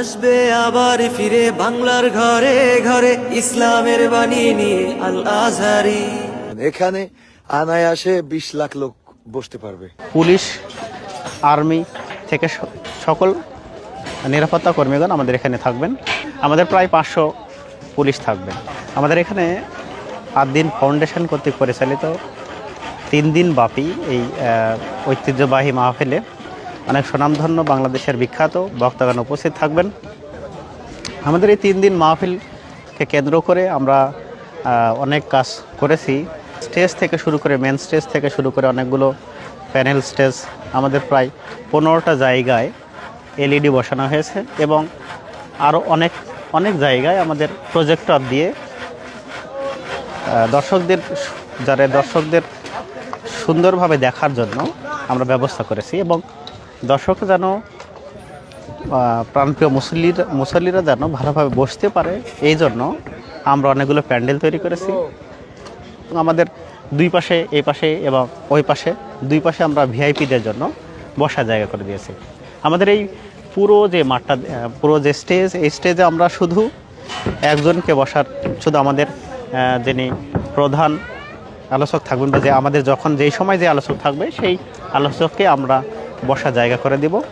আসবে আবার ফিরে বাংলার ঘরে ঘরে ইসলামের বাণী নিয়ে আল আজহারি এখানে আনায়াসে বিশ লাখ লোক বসতে পারবে। পুলিশ আর্মি থেকে সকল নিরাপত্তা কর্মীগণ আমাদের এখানে থাকবেন। আমাদের প্রায় পাঁচশো পুলিশ থাকবেন আমাদের এখানে আট দিন ফাউন্ডেশন কর্তৃক পরিচালিত তিন দিন ব্যাপী এই ঐতিহ্যবাহী মাহফিলে অনেক সুনামধন্য বাংলাদেশের বিখ্যাত বক্তাগণ উপস্থিত থাকবেন। আমাদের এই তিন দিন মাহফিলকে কেন্দ্র করে আমরা অনেক কাজ করেছি। স্টেজ থেকে শুরু করে মেন স্টেজ থেকে শুরু করে অনেকগুলো প্যানেল স্টেজ, আমাদের প্রায় পনেরোটা জায়গায় এলইডি বসানো হয়েছে এবং আরও অনেক অনেক জায়গায় আমাদের প্রজেক্টর দিয়ে দর্শকদের যারা দর্শকদের সুন্দরভাবে দেখার জন্য আমরা ব্যবস্থা করেছি এবং দর্শক যেন প্রাণপ্রিয় মুসল্লিরা মুসল্লিরা যেন ভালোভাবে বসতে পারে, এই জন্য আমরা অনেকগুলো প্যান্ডেল তৈরি করেছি। আমাদের দুই পাশে, এই পাশে এবং ওই পাশে, দুই পাশে আমরা ভিআইপিদের জন্য বসার জায়গা করে দিয়েছি। আমাদের এই পুরো যে মাঠটা পুরো যে স্টেজ, এই স্টেজে আমরা শুধু একজনকে বসার, শুধু আমাদের যিনি প্রধান আলোচক থাকবেন বা যে আমাদের যখন যেই সময় যে আলোচক থাকবে, সেই আলোচককে আমরা বসার জায়গা করে দিব।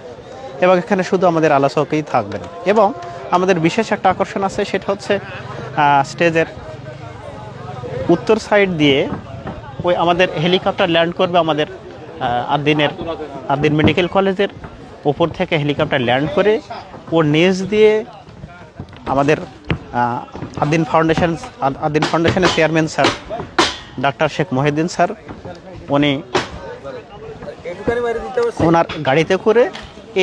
এবং এখানে শুধু আমাদের আলোচকই থাকবেন। এবং আমাদের বিশেষ একটা আকর্ষণ আছে সেটা হচ্ছে স্টেজের উত্তর সাইড দিয়ে ওই আমাদের হেলিকপ্টার ল্যান্ড করবে আমাদের আদিনের আদ্দিন মেডিকেল কলেজের ওপর থেকে হেলিকপ্টার ল্যান্ড করে ওর নিচ দিয়ে আমাদের আহ, আদ্দিন ফাউন্ডেশন আদ- আদ্দিন ফাউন্ডেশনের chairman sir doctor Sheikh Mohiuddin sir উনি ওনার গাড়িতে করে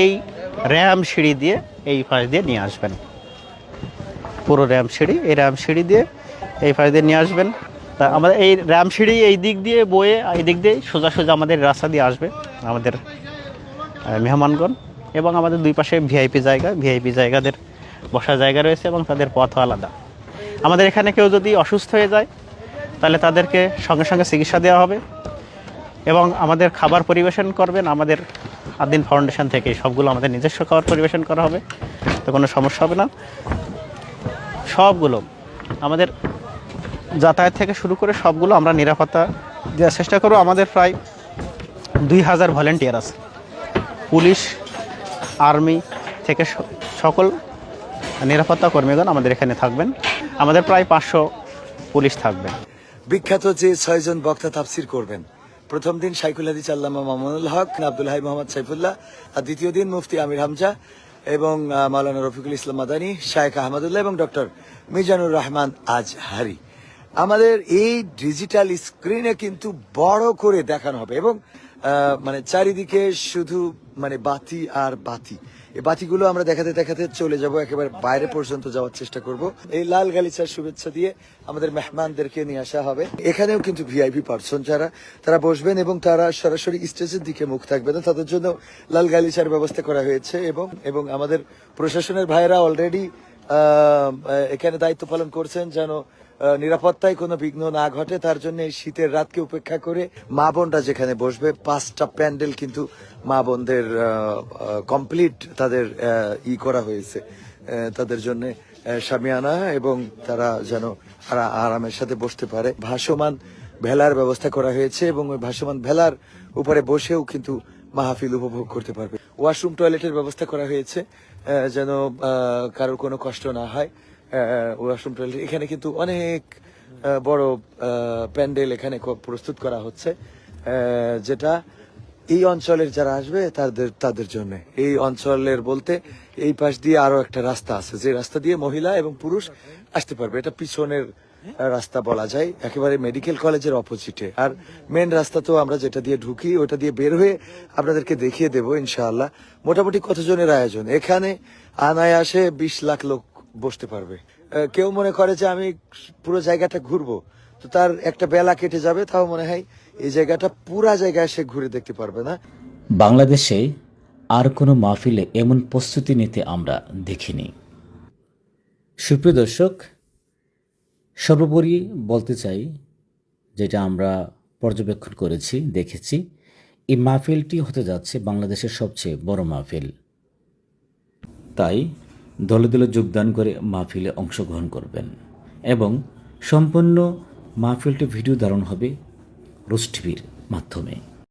এই র্যাম সিঁড়ি দিয়ে এই পাশ দিয়ে নিয়ে আসবেন। পুরো র্যাম সিঁড়ি, এই র্যাম সিঁড়ি দিয়ে এই পাশ দিয়ে নিয়ে আসবেন। তা আমাদের এই র্যাম সিঁড়ি এই দিক দিয়ে বয়ে, এই দিক দিয়ে সোজা সোজা আমাদের রাস্তা দিয়ে আসবে আমাদের মেহমানগণ এবং আমাদের দুই পাশে ভিআইপি জায়গা। ভিআইপি জায়গাদের বসার জায়গা রয়েছে এবং তাদের পথও আলাদা। আমাদের এখানে কেউ যদি অসুস্থ হয়ে যায়, তাহলে তাদেরকে সঙ্গে সঙ্গে চিকিৎসা দেওয়া হবে। এবং আমাদের খাবার পরিবেশন করবেন, আমাদের আদিন ফাউন্ডেশন থেকে সবগুলো আমাদের নিজস্ব খাবার পরিবেশন করা হবে, তো কোনো সমস্যা হবে না। সবগুলো আমাদের যাতায়াত থেকে শুরু করে সবগুলো আমরা নিরাপত্তা দেওয়ার চেষ্টা করব। আমাদের প্রায় দুই হাজার ভলেন্টিয়ার আছে। পুলিশ, আর্মি থেকে সকল নিরাপত্তা কর্মীগণ আমাদের এখানে থাকবেন। আমাদের প্রায় পাঁচশো পুলিশ থাকবেন বিখ্যাত যে ছয়জন বক্তা তাফসির করবেন প্রথম দিন সাইকুল হাদিস আল্লামা মামুনুল হক, আব্দুল হাই মোহাম্মদ সাইফুল্লাহ, আর দ্বিতীয় দিন মুফতি আমির হামজা এবং মাওলানা রফিকুল ইসলাম মাদানী, শায়েখ আহমদুল্লাহ এবং ডক্টর মিজানুর রহমান আজহারি। আমাদের এই ডিজিটাল স্ক্রিনে কিন্তু বড় করে দেখানো হবে এবং মানে চারিদিকে শুধু মানে বাতি আর বাতি। এই বাতিগুলো আমরা দেখাতে দেখাতে চলে যাব, একেবারে বাইরে পর্যন্ত যাওয়ার চেষ্টা করব। এই লাল গালিচার শুভেচ্ছা দিয়ে আমাদের মেহমানদেরকে নিয়ে আসা হবে। এখানেও কিন্তু ভিআইপি পার্সন যারা, তারা বসবেন এবং তারা সরাসরি স্টেজের দিকে মুখ থাকবে না। তাদের জন্য লাল গালিচার ব্যবস্থা করা হয়েছে এবং এবং আমাদের প্রশাসনের ভাইয়েরা অলরেডি এখানে দায়িত্ব পালন করছেন যেন নিরাপত্তায় কোনো বিঘ্ন না ঘটে, তার জন্য এই শীতের রাতকে উপেক্ষা করে মা বোনরা যেখানে বসবে, পাঁচটা প্যান্ডেল কিন্তু মা বোনদের কমপ্লিট তাদের ই করা হয়েছে। তাদের জন্য সামিয়ানা এবং তারা যেন আরা- আরামের সাথে বসতে পারে। ভাসমান ভেলার ব্যবস্থা করা হয়েছে এবং ওই ভাসমান ভেলার উপরে বসেও কিন্তু মাহফিল উপভোগ করতে পারবে। ওয়াশরুম টয়লেটের ব্যবস্থা করা হয়েছে যেন কারোর কোনো কষ্ট না হয়। ওয়াশরুম টয়লেট এখানে কিন্তু অনেক বড় প্যান্ডেল এখানে প্রস্তুত করা হচ্ছে যেটা এই অঞ্চলের যারা আসবে, তাদের তাদের জন্য। এই অঞ্চলের বলতে এই পাশ দিয়ে আরও একটা রাস্তা আছে, যে রাস্তা দিয়ে মহিলা এবং পুরুষ আসতে পারবে। এটা পিছনের রাস্তা বলা যায়, একেবারে মেডিকেল কলেজের অপোজিটে আর মেন রাস্তা তো আমরা যেটা দিয়ে ঢুকি, ওটা দিয়ে বের হয়ে আপনাদেরকে দেখিয়ে দেবো, ইনশাআল্লাহ। মোটামুটি কতজনের আয়োজন? এখানে আনায়াসে বিশ লাখ লোক বসতে পারবে। কেউ মনে করে যে আমি পুরো জায়গাটা ঘুরবো, তো তার একটা বেলা কেটে যাবে, তাও মনে হয় এই জায়গাটা পুরা জায়গায় সে ঘুরে দেখতে পারবে না। বাংলাদেশে আর কোনো মাহফিলে এমন প্রস্তুতি নিতে আমরা দেখিনি। সুপ্রিয় দর্শক, সর্বোপরি বলতে চাই যেটা আমরা পর্যবেক্ষণ করেছি, দেখেছি, এই মাহফিলটি হতে যাচ্ছে বাংলাদেশের সবচেয়ে বড় মাহফিল। তাই দলে দলে যোগদান করে মাহফিলে অংশগ্রহণ করবেন এবং সম্পন্ন মাহফিলটি ভিডিও ধারণ হবে রোজ টিভির মাধ্যমে।